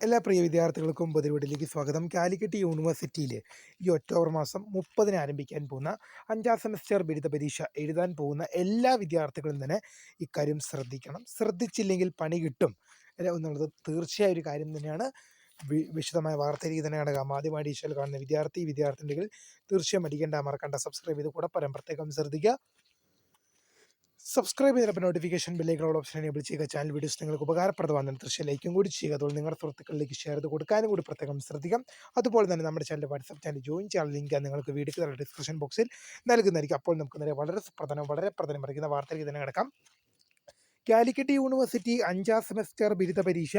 എല്ലാ പ്രിയ വിദ്യാർത്ഥികൾക്കും പൊതുവീട്ടിലേക്ക് സ്വാഗതം. കാലിക്കറ്റ് യൂണിവേഴ്സിറ്റിയിൽ ഈ ഒക്ടോബർ മാസം മുപ്പതിന് ആരംഭിക്കാൻ പോകുന്ന അഞ്ചാം സെമസ്റ്റർ ബിരുദ പരീക്ഷ എഴുതാൻ പോകുന്ന എല്ലാ വിദ്യാർത്ഥികളും തന്നെ ഇക്കാര്യം ശ്രദ്ധിക്കണം. ശ്രദ്ധിച്ചില്ലെങ്കിൽ പണി കിട്ടും എന്നുള്ളത് തീർച്ചയായും ഒരു കാര്യം തന്നെയാണ്. വിശദമായ വാർത്തയിലേക്ക് തന്നെ കാണാം ആദ്യമായി ഈശ്വൽ കാണുന്ന വിദ്യാർത്ഥി വിദ്യാർത്ഥിനികൾ തീർച്ചയായും അടിക്കേണ്ട മറക്കണ്ട. സബ്സ്ക്രൈബ് ചെയ്ത് കൂടെ പരം പ്രത്യേകം ശ്രദ്ധിക്കുക. സബ്സ്ക്രൈബ് ചെയ്തപ്പോൾ നോട്ടിഫിക്കേഷൻ ബില്ലേക്കുള്ള ഓപ്ഷൻ എനേബിൾ ചെയ്യുക. ചാനൽ വീഡിയോസ് നിങ്ങൾക്ക് ഉപകാരപ്രദമാണ് തീർച്ചയായും കൂടി ചെയ്യുക. അതുപോലെ നിങ്ങളുടെ സുഹൃത്തുക്കളിലേക്ക് ഷെയർ ചെയ്ത് കൊടുക്കാനും കൂടി പ്രത്യേകം ശ്രദ്ധിക്കാം. അതുപോലെ തന്നെ നമ്മുടെ ചാനൽ വാട്സപ്പ് ചാനൽ ജോയിൻ ചെയ്യാൻ ലിങ്ക് നിങ്ങൾക്ക് വീഡിയോ ഡിസ്ക്രിപ്ഷൻ ബോക്സിൽ നൽകുന്നതായിരിക്കും. അപ്പോൾ നമുക്ക് നേരെ വളരെ പ്രധാനം വളരെ പ്രധാനം പറയുന്ന വാർത്തയിലേക്ക് തന്നെ കിടക്കാം. കാലിക്കറ്റ് യൂണിവേഴ്സിറ്റി അഞ്ചാം സെമസ്റ്റർ ബിരുദ പരീക്ഷ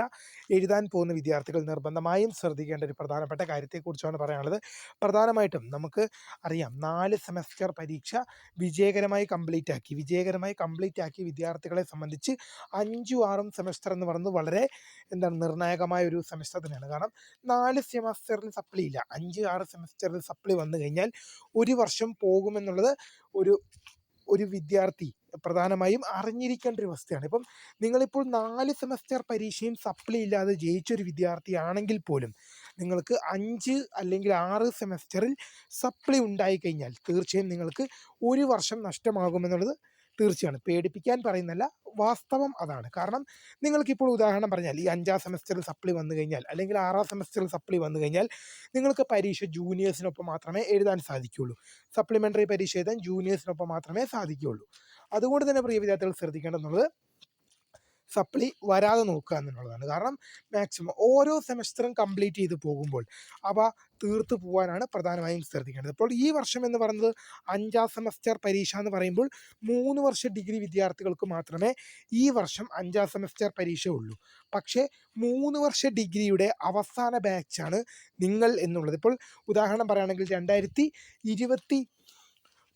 എഴുതാൻ പോകുന്ന വിദ്യാർത്ഥികൾ നിർബന്ധമായും ശ്രദ്ധിക്കേണ്ട ഒരു പ്രധാനപ്പെട്ട കാര്യത്തെക്കുറിച്ചാണ് പറയാനുള്ളത്. പ്രധാനമായിട്ടും നമുക്ക് അറിയാം നാല് സെമസ്റ്റർ പരീക്ഷ വിജയകരമായി കംപ്ലീറ്റ് ആക്കി. വിജയകരമായി കംപ്ലീറ്റ് ആക്കി വിദ്യാർത്ഥികളെ സംബന്ധിച്ച് അഞ്ചും ആറും സെമസ്റ്റർ എന്ന് പറയുന്നത് വളരെ എന്താണ് നിർണായകമായ ഒരു സെമസ്റ്റർ തന്നെയാണ്. കാരണം നാല് സെമസ്റ്ററിൽ സപ്ലി ഇല്ല. അഞ്ച് ആറ് സെമസ്റ്ററിൽ സപ്ലി വന്നു കഴിഞ്ഞാൽ ഒരു വർഷം പോകുമെന്നുള്ളത് ഒരു ഒരു വിദ്യാർത്ഥി പ്രധാനമായും അറിഞ്ഞിരിക്കേണ്ട ഒരു അവസ്ഥയാണ്. ഇപ്പം നിങ്ങളിപ്പോൾ നാല് സെമസ്റ്റർ പരീക്ഷയും സപ്ലി ഇല്ലാതെ ജയിച്ചൊരു വിദ്യാർത്ഥിയാണെങ്കിൽ പോലും നിങ്ങൾക്ക് അഞ്ച് അല്ലെങ്കിൽ ആറ് സെമസ്റ്ററിൽ സപ്ലി ഉണ്ടായിക്കഴിഞ്ഞാൽ തീർച്ചയായും നിങ്ങൾക്ക് ഒരു വർഷം നഷ്ടമാകുമെന്നുള്ളത് തീർച്ചയാണ്. പേടിപ്പിക്കാൻ പറയുന്നല്ല വാസ്തവം അതാണ്. കാരണം നിങ്ങൾക്കിപ്പോൾ ഉദാഹരണം പറഞ്ഞാൽ ഈ അഞ്ചാം സെമസ്റ്ററിൽ സപ്ലി വന്നു കഴിഞ്ഞാൽ അല്ലെങ്കിൽ ആറാം സെമസ്റ്ററിൽ സപ്ലി വന്നു കഴിഞ്ഞാൽ നിങ്ങൾക്ക് പരീക്ഷ ജൂനിയേഴ്സിനൊപ്പം മാത്രമേ എഴുതാൻ സാധിക്കുകയുള്ളൂ. സപ്ലിമെന്ററി പരീക്ഷ എഴുതാൻ ജൂനിയേഴ്സിനൊപ്പം മാത്രമേ സാധിക്കുകയുള്ളൂ. അതുകൊണ്ട് തന്നെ പ്രിയ വിദ്യാർത്ഥികൾ ശ്രദ്ധിക്കേണ്ടതെന്നുള്ളത് സപ്ലി വരാതെ നോക്കുക എന്നുള്ളതാണ്. കാരണം മാക്സിമം ഓരോ സെമസ്റ്ററും കംപ്ലീറ്റ് ചെയ്ത് പോകുമ്പോൾ അവ തീർത്തു പോകാനാണ് പ്രധാനമായും ശ്രദ്ധിക്കേണ്ടത്. അപ്പോൾ ഈ വർഷം എന്ന് പറയുന്നത് അഞ്ചാം സെമസ്റ്റർ പരീക്ഷ എന്ന് പറയുമ്പോൾ മൂന്ന് വർഷ ഡിഗ്രി വിദ്യാർത്ഥികൾക്ക് മാത്രമേ ഈ വർഷം അഞ്ചാം സെമസ്റ്റർ പരീക്ഷ ഉള്ളൂ. പക്ഷേ മൂന്ന് വർഷ ഡിഗ്രിയുടെ അവസാന ബാച്ചാണ് നിങ്ങൾ എന്നുള്ളത്. ഇപ്പോൾ ഉദാഹരണം പറയുകയാണെങ്കിൽ രണ്ടായിരത്തി ഇരുപത്തി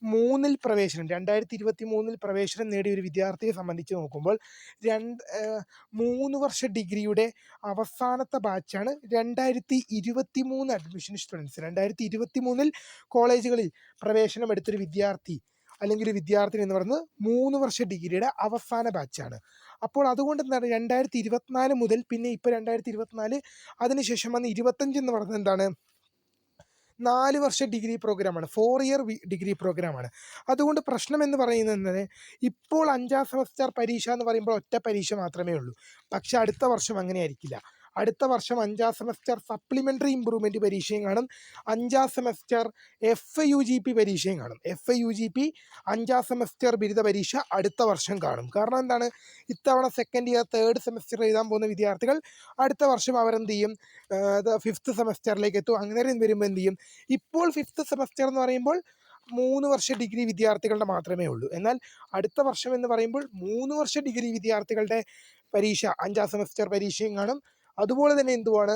മൂന്നിൽ പ്രവേശനം രണ്ടായിരത്തി ഇരുപത്തി മൂന്നിൽ പ്രവേശനം നേടിയ ഒരു വിദ്യാർത്ഥിയെ സംബന്ധിച്ച് നോക്കുമ്പോൾ രണ്ട് മൂന്ന് വർഷ ഡിഗ്രിയുടെ അവസാനത്തെ ബാച്ചാണ് രണ്ടായിരത്തി ഇരുപത്തി മൂന്ന് അഡ്മിഷൻ സ്റ്റുഡൻസ്. രണ്ടായിരത്തി ഇരുപത്തി മൂന്നിൽ കോളേജുകളിൽ പ്രവേശനം എടുത്തൊരു വിദ്യാർത്ഥി അല്ലെങ്കിൽ ഒരു വിദ്യാർത്ഥിനി എന്ന് പറയുന്നത് മൂന്ന് വർഷ ഡിഗ്രിയുടെ അവസാന ബാച്ചാണ്. അപ്പോൾ അതുകൊണ്ട് എന്താണ് രണ്ടായിരത്തി ഇരുപത്തിനാല് മുതൽ പിന്നെ ഇപ്പോൾ രണ്ടായിരത്തി ഇരുപത്തിനാല് അതിനുശേഷം വന്ന് ഇരുപത്തഞ്ച് എന്ന് പറയുന്നത് എന്താണ്? നാല് വർഷ ഡിഗ്രി പ്രോഗ്രാമാണ്. ഫോർ ഇയർ ഡിഗ്രി പ്രോഗ്രാമാണ്. അതുകൊണ്ട് പ്രശ്നം എന്ന് പറയുന്നത് ഇപ്പോൾ അഞ്ചാം സെമസ്റ്റർ പരീക്ഷ എന്ന് പറയുമ്പോൾ ഒറ്റ പരീക്ഷ മാത്രമേ ഉള്ളൂ. പക്ഷെ അടുത്ത വർഷം അങ്ങനെ ആയിരിക്കില്ല അടുത്ത വർഷം അഞ്ചാം സെമസ്റ്റർ സപ്ലിമെന്ററി ഇമ്പ്രൂവ്മെന്റ് പരീക്ഷയും കാണും. അഞ്ചാം semester F Y U G പരീക്ഷയും കാണും. എഫ് യു ജി പി അഞ്ചാം സെമസ്റ്റർ ബിരുദ പരീക്ഷ അടുത്ത വർഷം കാണും. കാരണം എന്താണ്? ഇത്തവണ സെക്കൻഡ് ഇയർ തേർഡ് സെമസ്റ്റർ എഴുതാൻ പോകുന്ന വിദ്യാർത്ഥികൾ അടുത്ത വർഷം അവരെന്ത് ചെയ്യും? ഫിഫ്ത്ത് സെമസ്റ്ററിലേക്ക് എത്തും. അങ്ങനെ വരുമ്പോൾ എന്ത് ചെയ്യും? ഇപ്പോൾ ഫിഫ്ത്ത് സെമസ്റ്റർ എന്ന് പറയുമ്പോൾ മൂന്ന് വർഷ ഡിഗ്രി വിദ്യാർത്ഥികളുടെ മാത്രമേ ഉള്ളൂ. എന്നാൽ അടുത്ത വർഷം എന്ന് പറയുമ്പോൾ മൂന്ന് വർഷ ഡിഗ്രി വിദ്യാർത്ഥികളുടെ പരീക്ഷ അഞ്ചാം സെമസ്റ്റർ പരീക്ഷയും കാണും. അതുപോലെ തന്നെ എന്തുവാണ്?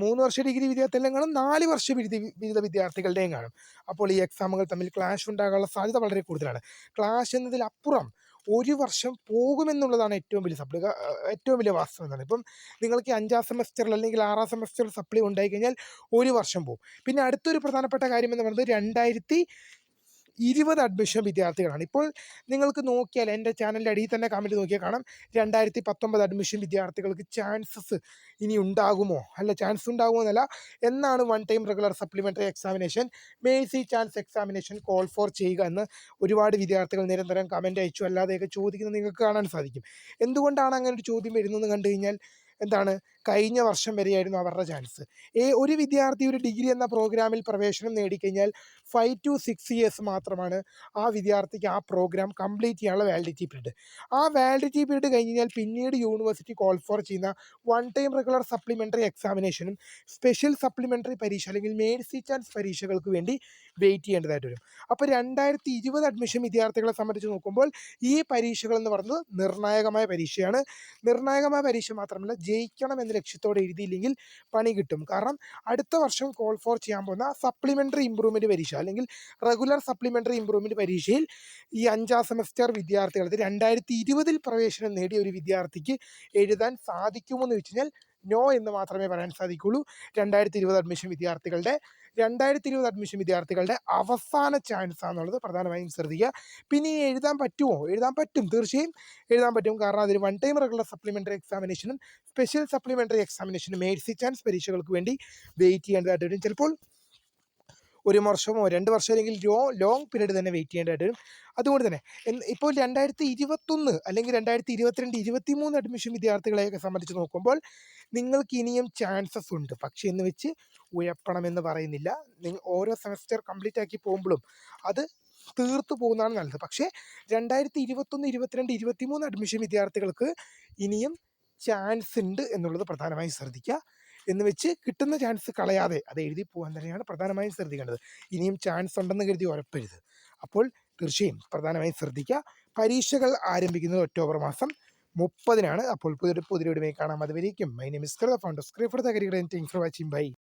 മൂന്ന് വർഷ ഡിഗ്രി വിദ്യാർത്ഥികളെയും കാണും നാല് വർഷ ബിരുദ ബിരുദ വിദ്യാർത്ഥികളുടെയും കാണും. അപ്പോൾ ഈ എക്സാമുകൾ തമ്മിൽ ക്ലാഷ് ഉണ്ടാകാനുള്ള സാധ്യത വളരെ കൂടുതലാണ്. ക്ലാഷ് എന്നതിലപ്പുറം ഒരു വർഷം പോകുമെന്നുള്ളതാണ് ഏറ്റവും വലിയ സപ്ലി ഏറ്റവും വലിയ വാസ്തവം എന്നാണ്. ഇപ്പം നിങ്ങൾക്ക് അഞ്ചാം സെമസ്റ്ററിൽ അല്ലെങ്കിൽ ആറാം സെമസ്റ്ററിൽ സപ്ലി ഉണ്ടായി കഴിഞ്ഞാൽ ഒരു വർഷം പോകും. പിന്നെ അടുത്തൊരു പ്രധാനപ്പെട്ട കാര്യം എന്ന് പറയുന്നത് രണ്ടായിരത്തി ഇരുപത് അഡ്മിഷൻ വിദ്യാർത്ഥികളാണ്. ഇപ്പോൾ നിങ്ങൾക്ക് നോക്കിയാൽ എന്റെ ചാനലിന്റെ അടിയിൽ തന്നെ കമന്റ് നോക്കിയാൽ കാണാം. രണ്ടായിരത്തി പത്തൊമ്പത് അഡ്മിഷൻ വിദ്യാർത്ഥികൾക്ക് ചാൻസസ് ഇനി ഉണ്ടാകുമോ? അല്ല ചാൻസ് ഉണ്ടാകുമോ എന്നല്ല. എന്നാണ് one time regular supplementary examination mercy chance examination call for ചെയ്യുക എന്ന് ഒരുപാട് വിദ്യാർത്ഥികൾ നിരന്തരം കമന്റ് അയച്ചു. അല്ലാതെയൊക്കെ ചോദിക്കുന്നത് നിങ്ങൾക്ക് കാണാൻ സാധിക്കും. എന്തുകൊണ്ടാണ് അങ്ങനെ ഒരു ചോദ്യം വരുന്നതെന്ന് കണ്ടു കഴിഞ്ഞാൽ എന്താണ്? കഴിഞ്ഞ വർഷം വരെയായിരുന്നു അവരുടെ ചാൻസ് ഏ ഒരു വിദ്യാർത്ഥി ഒരു ഡിഗ്രി എന്ന പ്രോഗ്രാമിൽ പ്രവേശനം നേടിക്കഴിഞ്ഞാൽ ഫൈവ് ടു സിക്സ് ഇയേഴ്സ് മാത്രമാണ് ആ വിദ്യാർത്ഥിക്ക് ആ പ്രോഗ്രാം കംപ്ലീറ്റ് ചെയ്യാനുള്ള വാലിഡിറ്റി പീരീഡ് ആ വാലിഡിറ്റി പീരീഡ് കഴിഞ്ഞ് കഴിഞ്ഞാൽ പിന്നീട് യൂണിവേഴ്സിറ്റി കോൾ ഫോർ ചെയ്യുന്ന വൺ ടൈം റെഗുലർ സപ്ലിമെന്ററി എക്സാമിനേഷനും സ്പെഷ്യൽ സപ്ലിമെന്ററി പരീക്ഷ അല്ലെങ്കിൽ മേഴ്സി ചാൻസ് പരീക്ഷകൾക്ക് വേണ്ടി വെയിറ്റ് ചെയ്യേണ്ടതായിട്ട് വരും. അപ്പോൾ രണ്ടായിരത്തി ഇരുപത് അഡ്മിഷൻ വിദ്യാർത്ഥികളെ സംബന്ധിച്ച് നോക്കുമ്പോൾ ഈ പരീക്ഷകൾ എന്ന് പറയുന്നത് നിർണായകമായ പരീക്ഷയാണ്. നിർണായകമായ പരീക്ഷ മാത്രമല്ല ജയിക്കണം എന്ന ലക്ഷ്യത്തോടെ എഴുതിയില്ലെങ്കിൽ പണി കിട്ടും. കാരണം അടുത്ത വർഷം കോൾ ഫോർ ചെയ്യാൻ പോകുന്ന സപ്ലിമെന്ററി ഇമ്പ്രൂവ്മെന്റ് പരീക്ഷ അല്ലെങ്കിൽ റെഗുലർ സപ്ലിമെന്ററി ഇമ്പ്രൂവ്മെന്റ് പരീക്ഷയിൽ ഈ അഞ്ചാം സെമസ്റ്റർ വിദ്യാർത്ഥികൾ രണ്ടായിരത്തി ഇരുപതിൽ പ്രവേശനം നേടിയ ഒരു വിദ്യാർത്ഥിക്ക് എഴുതാൻ സാധിക്കുമോ എന്ന് വെച്ച് കഴിഞ്ഞാൽ നോ എന്ന് മാത്രമേ പറയാൻ സാധിക്കുള്ളൂ രണ്ടായിരത്തി ഇരുപത് അഡ്മിഷൻ വിദ്യാർത്ഥികളുടെ രണ്ടായിരത്തി ഇരുപത് അഡ്മിഷൻ വിദ്യാർത്ഥികളുടെ അവസാന ചാൻസ് ആണെന്നുള്ളത് പ്രധാനമായും ശ്രദ്ധിക്കുക. പിന്നെ എഴുതാൻ പറ്റുമോ? എഴുതാൻ പറ്റും തീർച്ചയായും എഴുതാൻ പറ്റും. കാരണം അതിന് വൺ ടൈം റെഗുലർ സപ്ലിമെന്ററി എക്സാമിനേഷനും സ്പെഷ്യൽ സപ്ലിമെന്ററി എക്സാമിനേഷനും മേഴ്സി ചാൻസ് പരീക്ഷകൾക്ക് വേണ്ടി വെയിറ്റ് ചെയ്യേണ്ടതായിട്ട് വരും. ചിലപ്പോൾ ഒരു വർഷമോ രണ്ട് വർഷം അല്ലെങ്കിൽ ലോ ലോങ് പീരീഡ് തന്നെ വെയിറ്റ് ചെയ്യേണ്ടതായിട്ട് വരും. അതുകൊണ്ട് തന്നെ ഇപ്പോൾ രണ്ടായിരത്തി ഇരുപത്തൊന്ന് അല്ലെങ്കിൽ രണ്ടായിരത്തി ഇരുപത്തിരണ്ട് ഇരുപത്തി മൂന്ന് അഡ്മിഷൻ വിദ്യാർത്ഥികളെയൊക്കെ സംബന്ധിച്ച് നോക്കുമ്പോൾ നിങ്ങൾക്ക് ഇനിയും ചാൻസസ് ഉണ്ട്. പക്ഷേ എന്ന് വെച്ച് ഉയർത്തണമെന്ന് പറയുന്നില്ല. നിങ്ങൾ ഓരോ സെമസ്റ്റർ കംപ്ലീറ്റ് ആക്കി പോകുമ്പോഴും അത് തീർത്തു പോകുന്നതാണ് നല്ലത്. പക്ഷേ രണ്ടായിരത്തി ഇരുപത്തൊന്ന് ഇരുപത്തിരണ്ട് ഇരുപത്തി മൂന്ന് അഡ്മിഷൻ വിദ്യാർത്ഥികൾക്ക് ഇനിയും ചാൻസ് ഉണ്ട് എന്നുള്ളത് പ്രധാനമായും ശ്രദ്ധിക്കുക. എന്ന് വെച്ച് കിട്ടുന്ന ചാൻസ് കളയാതെ അത് എഴുതി പോകാൻ തന്നെയാണ് പ്രധാനമായും ശ്രദ്ധിക്കേണ്ടത്. ഇനിയും ചാൻസ് ഉണ്ടെന്ന് കരുതി ഉറപ്പരുത് അപ്പോൾ തീർച്ചയായും പ്രധാനമായും ശ്രദ്ധിക്കുക പരീക്ഷകൾ ആരംഭിക്കുന്നത് ഒക്ടോബർ മാസം മുപ്പതിനാണ്. അപ്പോൾ പുതിയൊരു പുതിയ വീഡിയോ കാണാം. അതുവരേക്കും. My name is founder സ്ക്രീഫർ for the thanks for watching bye